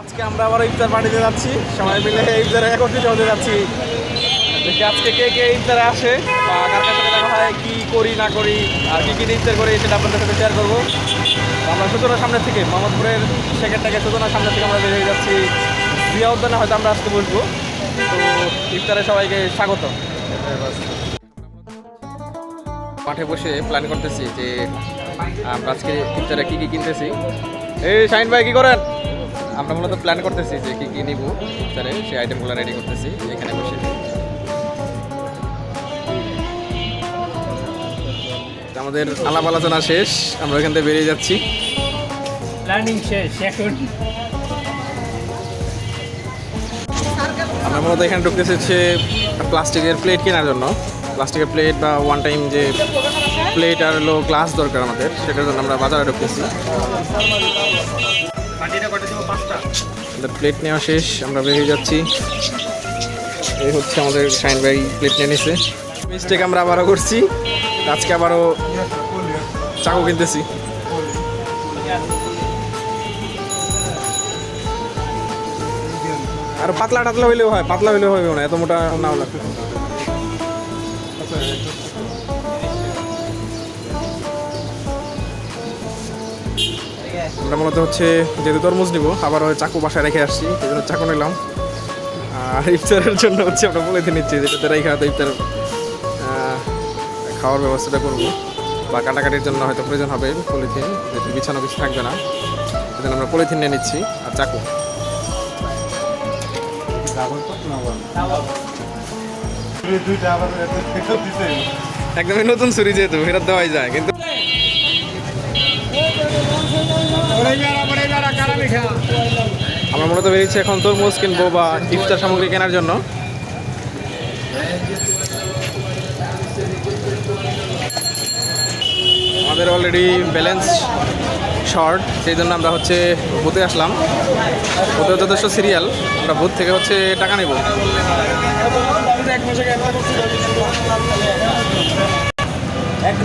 আজকে আমরা আবার ইফতার পার্টিতে যাচ্ছি। সবাই মিলে ইফতারে একত্রিত হতে যাচ্ছি। দেখি আজকে কে কে ইফতারে আসে বা কার সাথে দেখা হয়, কী করি, না করি, আর কী কী ইফতার করি সেটা আপনাদের সাথে শেয়ার করব। আমরা সূচনার সামনে থেকে, মোহাম্মদপুরের সেকেন্ড থেকে সূচনার সামনে থেকে আমরা বের হয়ে যাচ্ছি। জিয়া উদ্যানে হয়তো আমরা আজকে বসবো। তো ইফতারে সবাইকে স্বাগত। মাঠে বসে প্ল্যান করতেছি যে আমরা আজকে ইফতারে কী কী কিনতেছি। এই শাহিন ভাই, কী করেন? আমরা মূলত প্ল্যান করতেছি যে কী কী নিব। ইফতারে সেই আইটেমগুলো রেডি করতেছি এখানে বসে। আমাদের আলাপ আলোচনা শেষ আমরা এখান থেকে বেরিয়ে যাচ্ছি। প্ল্যানিং শেষ এখন। আমরা মূলত এখানে ঢুকতেছি হচ্ছে প্লাস্টিকের প্লেট কেনার জন্য। প্লাস্টিকের প্লেট বা ওয়ান টাইম যে প্লেট আর হলো গ্লাস দরকার আমাদের সেটার জন্য আমরা বাজারে ঢুকতেছি। প্লেট নেওয়া শেষ, আমরা বেরিয়ে যাচ্ছি। এই হচ্ছে আমাদের শাইন ভাই প্লেট নিয়ে নিছে। মিস্টেক আমরা আবারও করছি। আজকে আবারও চাকু কিনতেছি। আর পাতলা টাতলা হইলেও হয়, পাতলা হইলেও হবে না, এত মোটা না হলে আমরা মূলত হচ্ছে যেহেতু তরমুজ নিব আবার ওই চাকু বাসায় রেখে আসছি এই জন্য চাকু নিলাম। আর ইফতারের জন্য হচ্ছে আমরা বলে দিয়ে নিচ্ছি যেটাতে রেখে হয়তো ইফতার খাওয়ার ব্যবস্থাটা করব। বা কাটাকাটির জন্য হয়তো প্রয়োজন হবে পলিথিন যেহেতু বিছানো কিছু থাকবে না। সেজন্য আমরা পলিথিন নিয়ে নিচ্ছি আর চাকু। একদমই নতুন ছুরি যেহেতু ফেরত দেওয়াই যায় কিন্তু আমরা মূলত বেরিয়েছি এখন তরমুজ কিনবো বা ইফতার সামগ্রী কেনার জন্য। আমাদের অলরেডি ব্যালেন্স শর্ট সেই জন্য আমরা হচ্ছে বুথে আসলাম। বুথে যথেষ্ট সিরিয়াল আমরা বুথ থেকে হচ্ছে টাকা নেব। একটু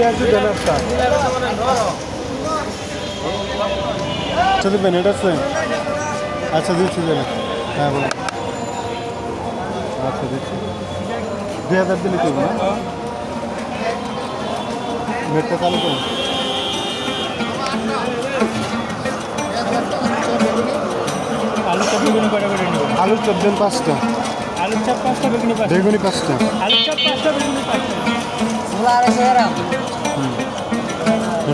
দেন একটা আচ্ছা দেবেন এটা আছে। আচ্ছা দিচ্ছি দেবেন হ্যাঁ বলুন। আচ্ছা দিচ্ছি। দুই হাজার দিলে করব না? নেটটা চালু করুন। আলু চপ বেগুনি কটা করে নেব? আলুর চপ দেন পাঁচটা। আলু চপ পাঁচটা বেগুনি পাঁচটা? বেগুনি পাঁচটা। আলু চপ পাঁচটা বেগুনি পাঁচটা?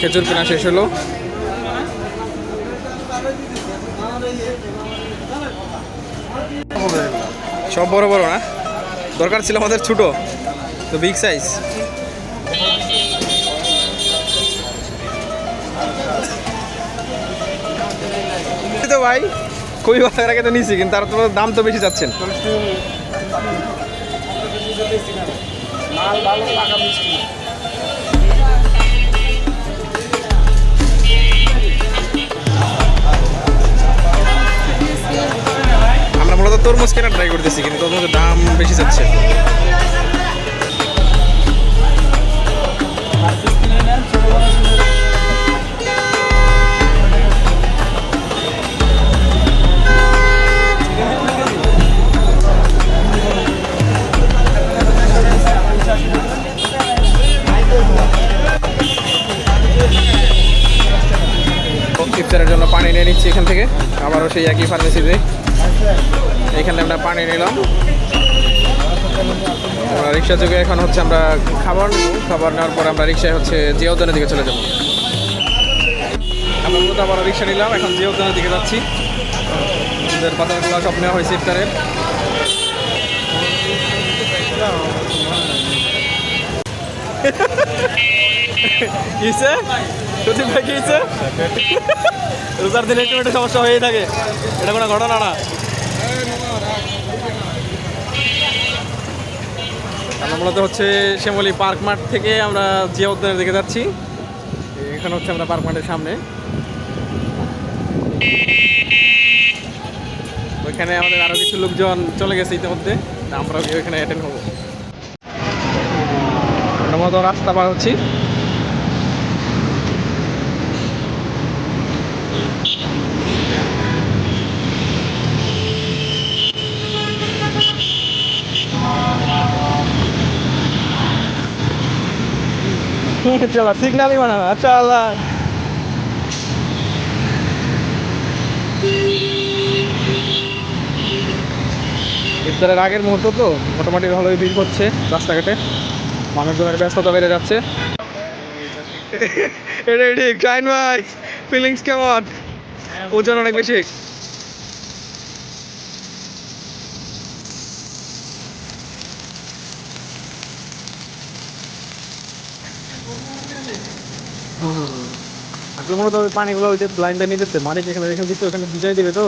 খেজুর কেনা শেষ হলো। সব বড় বড় না? দরকার ছিল আমাদের ছোট, তো বিগ সাইজ তো ভাই খুবই ভালো আগে তো নিছি, কিন্তু তার তো দাম তো বেশি যাচ্ছেন আমরা তো তরমুজ কেনার ট্রাই করতেছি, কিন্তু তরমুজের দাম বেশি যাচ্ছে। ইফতারের জন্য পানি নিয়ে নিচ্ছি এখান থেকে, আবারও সেই একই ফার্মেসিতে এখানে আমরা পানি নিলাম। রিক্সা যোগে এখন হচ্ছে আমরা খাবার খাবার নেওয়ার পর আমরা রিক্সায় হচ্ছে জিয়াউদ্দানের দিকে চলে যাব। আমরা মূলত আবার রিক্সা নিলাম। এখন জিয়াউদ্দানের দিকে যাচ্ছি। আমাদের পাতাগুলো সব নেওয়া হয়েছে ইফতারের। সুদীপ ভাই রোজার দিনে একটু একটু সমস্যা হয়েই থাকে। এটা কোনো ঘটনা না। মূলত হচ্ছে শ্যামলী পার্ক মাঠ থেকে আমরা জিয়া উদ্যানের দিকে যাচ্ছি। এখানে হচ্ছে আমরা পার্ক মাঠের সামনে। ওইখানে আমাদের আরও কিছু লোকজন চলে গেছে ইতিমধ্যে। আমরা ওইখানে অ্যাটেন্ড হব আমরা মতো রাস্তা পার হচ্ছি। चला सिग्नल ही बना चला ইফতারের আগের মুহূর্ত তো মোটামুটি ভালোই ভিড় করছে রাস্তাঘাটে মানুষজনের ব্যস্ততা বেড়ে যাচ্ছে এটা ঠিক জাইন ভাই ফিলিংস কেমন ওজন অনেক বেশি মূলত ওই পানিগুলো ওই যে লাইনটা নিয়ে যেতে মানে যেখানে যেখানে দিতে ওখানে ভিজাই দিবে তো?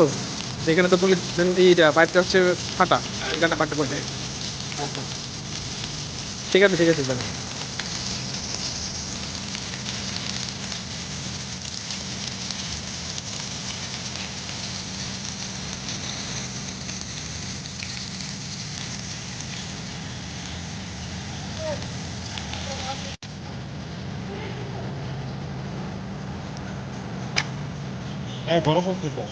যেখানে তো পুলিশ এইটা পাইপটা হচ্ছে ফাটা এখানটা পাটটা পড়ে ঠিক আছে ঠিক আছে তাহলে। হ্যাঁ গরম হোক খেতে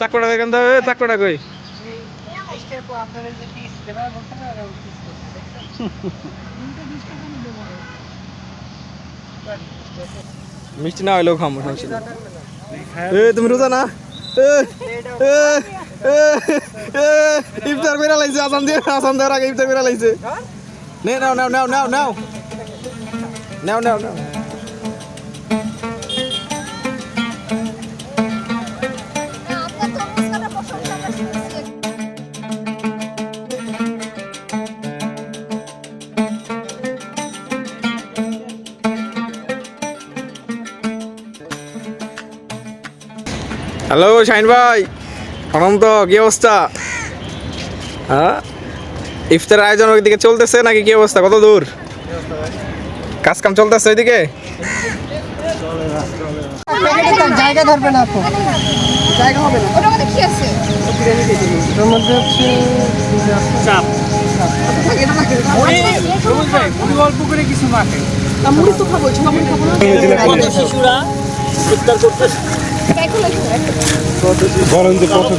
চাকরাটা এখান থেকে চাকরাটা কই আপনারা যে পিস দেবেন বলছেন মিষ্টি না হইলেও খামো সমস্যা নেই। এ তুমি রোজা না এ, এ, এ, এ, ইফতার করে লাইছে আসান দিয়ে আসান দেওয়ার আগে ইফতার করে লাইছে নে নাও নাও নাও নাও নাও নাও নাও নাও হ্যালো শাইন ভাই। অনন্ত কি অবস্থা? হ্যাঁ? ইফতার আয়োজন ওইদিকে চলতেছে নাকি কি অবস্থা? কত দূর? কাজ কাম চলতেছে ওইদিকে? জায়গা ধরবে না জায়গা হবে না। ওটার মধ্যে কি আছে? এর মধ্যে হচ্ছে চাপ। এটা থাকে সবুজ ভাই মুড়ি অল্প করে কিছু মাখে। মুড়ি তো খাব ছোলা মুড়ি খাব না? আমাদের শিশুরা ইফতার করতে। বলেন যে কত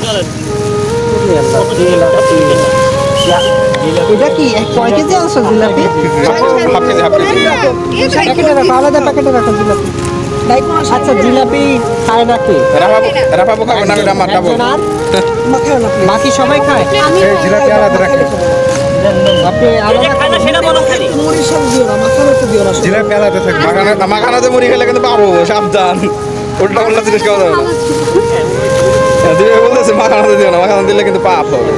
এটা কি? কয় কেজি আনছো জিলাপি? প্যাকেটে রাখো আলাদা প্যাকেটে রাখো জিলাপি। আচ্ছা জিলাপি খায় নাকি না রামা খাব। বাকি সবাই খায়? জিলাপি আলাদা রাখেন আপনি আলাদা খাবেন সেটা বলো খালি। মুড়ির সব দিও না মাখানো তো দিও না জিলাপি আলাদা থাকবে মাখানা মাখানাতে মুড়ি খেলে কিন্তু পাবো সাবধান। উল্টা উল্টা জিনিস খাওয়া যাবে দিবে বলতেছে মাখানাতে দিও না, মাখানা দিলে কিন্তু পাপ হবে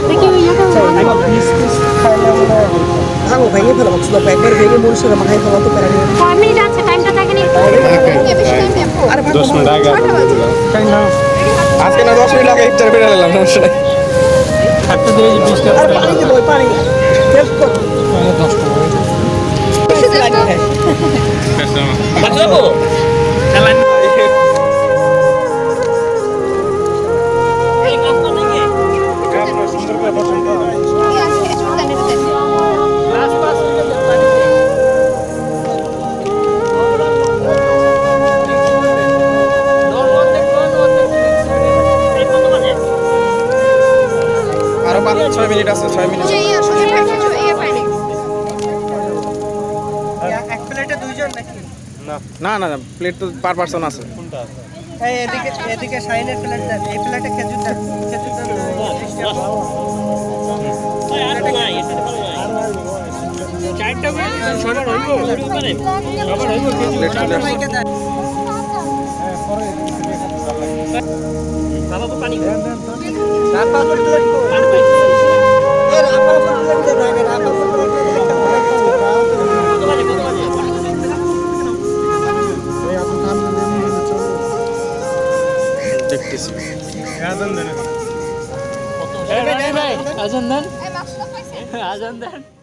ভাঙো ভেঙে ফেলো বক্স দাও একবার ভেঙে মুড়ির সাথে মাখাই ফেলো তো প্যারা না আজকে না দশ মিনিট আগে ইফতার করে নিলাম, সমস্যা নেই আর পানি দেবো পানি টেস্ট কর বেশি দেন তো। বাঁচাবো খেলা মিনিট আছে ছয় মিনিট। এই আসলে পাইছে এই পাইনি এক প্লেটে দুইজন নাকি? না না না প্লেট তো পার পার্সন আছে। এদিকে এদিকে শাইনের প্লেট এই প্লেটে খেজুর খেজুর দেন। দেন দেখতেছি আজান দেন মাছটা পাইছে আজান দেন